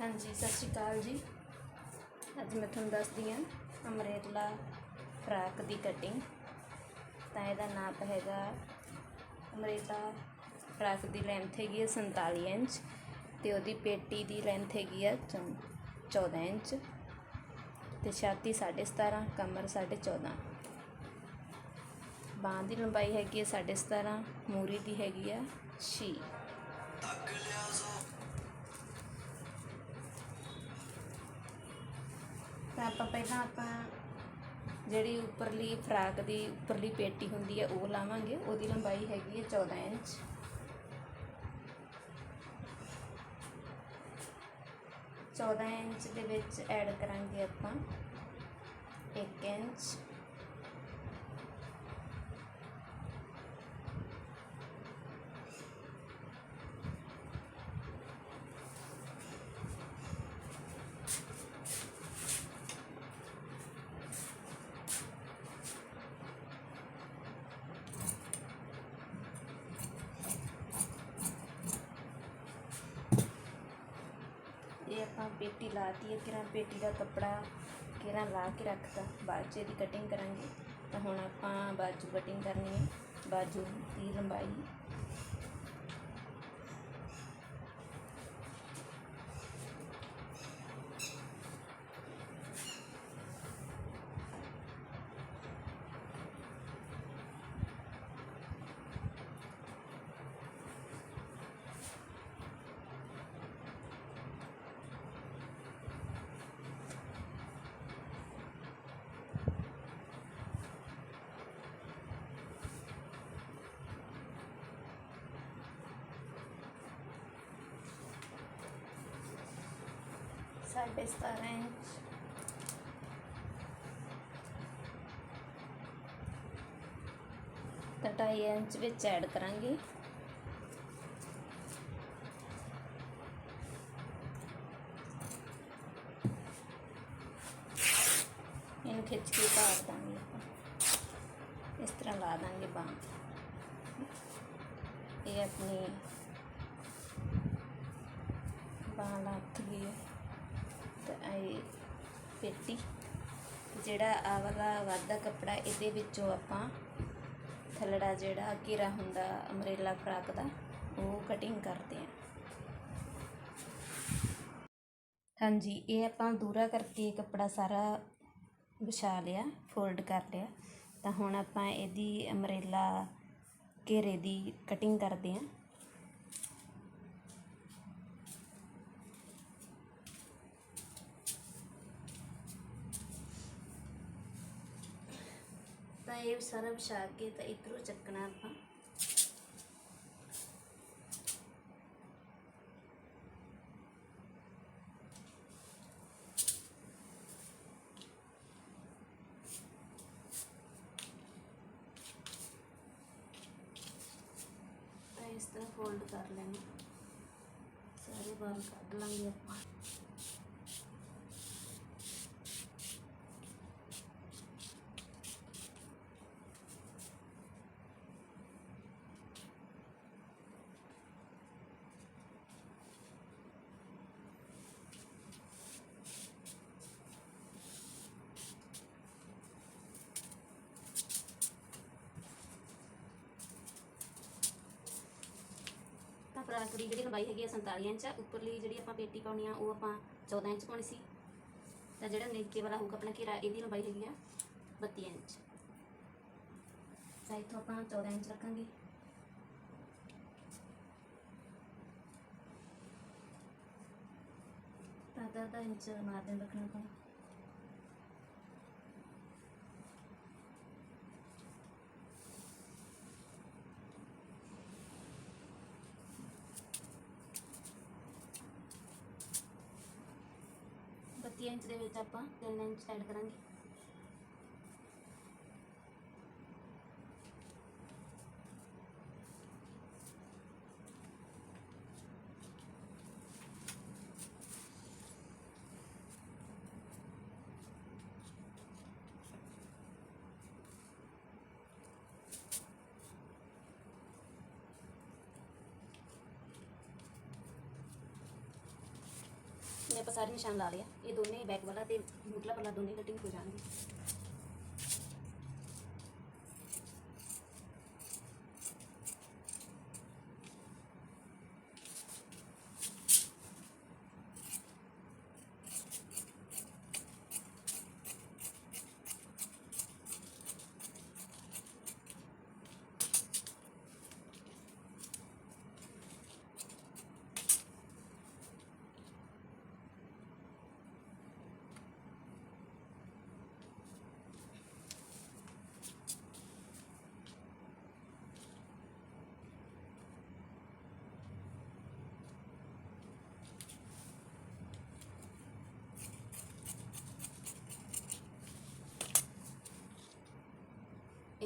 ਹਾਂਜੀ, ਸਤਿ ਸ਼੍ਰੀ ਅਕਾਲ ਜੀ। ਅੱਜ ਮੈਂ ਤੁਹਾਨੂੰ ਦੱਸਦੀ ਹਾਂ ਅਮਰੇਲਾ ਫਰਾਕ ਦੀ ਕਟਿੰਗ ਤਾਂ ਇਹਦਾ ਨਾਪ ਹੈਗਾ ਅਮਰੇਲਾ ਫਰਾਕ ਦੀ ਲੈਂਥ ਹੈਗੀ ਹੈ 47 ਇੰਚ ਤੇ ਉਹਦੀ ਪੇਟੀ ਦੀ ਲੈਂਥ ਹੈਗੀ ਹੈ ਚੌ- 14 ਇੰਚ ਤੇ ਛਾਤੀ 17.5 ਕਮਰ 14.5 ਬਾਂਹ ਦੀ ਲੰਬਾਈ ਹੈਗੀ ਹੈ 17.5 ਮੂਰੀ ਦੀ ਹੈਗੀ ਹੈ 6 ਤਾਂ ਆਪਾਂ ਪਹਿਲਾਂ ਆਪਾਂ ਜਿਹੜੀ ਉੱਪਰਲੀ ਫਰਾਕ ਦੀ ਉੱਪਰਲੀ ਪੇਟੀ ਹੁੰਦੀ ਹੈ, ਉਹ ਲਾਵਾਂਗੇ। ਉਹਦੀ ਲੰਬਾਈ ਹੈਗੀ ਹੈ 14 ਇੰਚ। ਚੌਦਾਂ ਇੰਚ ਦੇ ਵਿੱਚ ਐਡ ਕਰਾਂਗੇ ਆਪਾਂ। 1 ਇੰਚ ਇਹ ਆਪਾਂ ਪੇਟੀ ਲਾਤੀ ਹੈ ਕਿਰਾਂ ਪੇਟੀ ਦਾ ਕੱਪੜਾ ਕਿਰਾਂ ਲਾ ਕੇ ਰੱਖਤਾ। ਬਾਅਦ 'ਚ ਇਹਦੀ ਕਟਿੰਗ ਕਰਾਂਗੇ। ਤਾਂ ਹੁਣ ਆਪਾਂ ਬਾਜੂ ਕਟਿੰਗ ਕਰਨੀ ਹੈ। ਬਾਜੂ ਦੀ ਲੰਬਾਈ ਸਾਢੇ ਸਤਾਰਾਂ ਇੰਚ ਤਾਂ ਢਾਈ ਇੰਚ ਵਿੱਚ ਐਡ ਕਰਾਂਗੇ ਇਹਨੂੰ ਖਿੱਚ ਕੇ ਪਾੜ ਦਾਂਗੇ ਆਪਾਂ ਇਸ ਤਰ੍ਹਾਂ ਲਾ ਦਾਂਗੇ ਬਾਂਹ ਇਹ ਆਪਣੀ ਬਾਂਹ ਲੱਥ ਗਈ ਹੈ ਤੇ ਇਹ ਜਿਹੜਾ ਆ ਵਾਲਾ ਵਾਧਾ ਕੱਪੜਾ ਇਹਦੇ ਵਿੱਚੋਂ ਆਪਾਂ ਥੱਲੜਾ ਜਿਹੜਾ ਘੇਰਾ ਹੁੰਦਾ ਅਮਰੇਲਾ ਫਰਾਕ ਦਾ, ਉਹ ਕਟਿੰਗ ਕਰਦੇ ਹਾਂ। ਹਾਂਜੀ, ਇਹ ਆਪਾਂ ਦੂਰਾ ਕਰਕੇ ਕੱਪੜਾ ਸਾਰਾ ਵਿਛਾ ਲਿਆ ਫੋਲਡ ਕਰ ਲਿਆ। ਤਾਂ ਹੁਣ ਆਪਾਂ ਇਹਦੀ ਅਮਰੇਲਾ ਘੇਰੇ ਦੀ ਕਟਿੰਗ ਕਰਦੇ ਹਾਂ। ਇਹ ਸਾਰਾ ਵਿਛਾ ਕੇ ਤਾਂ ਇਧਰੋਂ ਚੱਕਣਾ ਆਪਾਂ। ਇਸ ਤਰ੍ਹਾਂ ਫੋਲਡ ਕਰ ਲੈਣਾ ਸਾਰੇ ਬਾਲ ਕੱਢ ਲਾਂਗੇ ਆਪਾਂ। ਫਰਾਕ ਦੀ ਜਿਹੜੀ ਲੰਬਾਈ ਹੈਗੀ ਆ 47 ਇੰਚ ਆ ਉੱਪਰਲੀ ਜਿਹੜੀ ਆਪਾਂ ਪੇਟੀ ਪਾਉਣੀ ਆ, ਉਹ ਆਪਾਂ 14 ਇੰਚ ਪਾਉਣੀ ਸੀ। ਤਾਂ ਜਿਹੜਾ ਨੀਚੇ ਵਾਲਾ ਹੋਊਗਾ ਆਪਣਾ ਘੇਰਾ, ਇਹਦੀ ਲੰਬਾਈ ਹੈਗੀ ਆ 32 ਇੰਚ। ਤਾਂ ਇੱਥੋਂ ਆਪਾਂ 14 ਇੰਚ ਰੱਖਾਂਗੇ। ਤਾਂ ਅੱਧਾ ਅੱਧਾ ਇੰਚ ਮਾਰਜਨ ਰੱਖਣਾ ਆਪਾਂ। ਬੱਤੀ ਇੰਚ ਦੇ ਵਿੱਚ ਆਪਾਂ 3 ਇੰਚ ਐਡ ਕਰਾਂਗੇ। ਆਪਾਂ ਸਾਰੇ ਨਿਸ਼ਾਨ ਲਾ ਲਿਆ ਇਹ ਦੋਨੇ ਬੈਕ ਵਾਲਾ ਤੇ ਮੁੱਢਲਾ ਵਾਲਾ ਦੋਨੇ ਕਟਿੰਗ ਹੋ ਜਾਣਗੇ।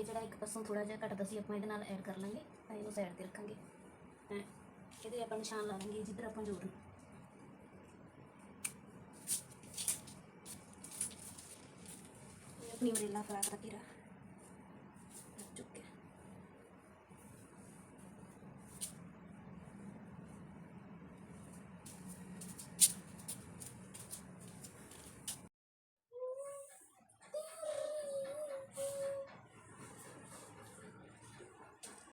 ਇਹ ਜਿਹੜਾ ਇੱਕ ਪਾਸੋਂ ਥੋੜਾ ਜਿਹਾ ਘਟਦਾ ਸੀ, ਆਪਾਂ ਇਹਦੇ ਨਾਲ ਐਡ ਕਰ ਲਾਂਗੇ, ਤਾਂ ਇਹਨੂੰ ਸਾਈਡ ਤੇ ਰੱਖਾਂਗੇ। ਇਹਦੇ ਆਪਾਂ ਨਿਸ਼ਾਨ ਲਾ ਲਾਂਗੇ, ਜਿੱਧਰ ਆਪਾਂ ਜੋੜਨਾ। ਆਪਣੀ ਮਰੇਲਾ ਫਰਾਕ ਦਾ ਘੇਰਾ।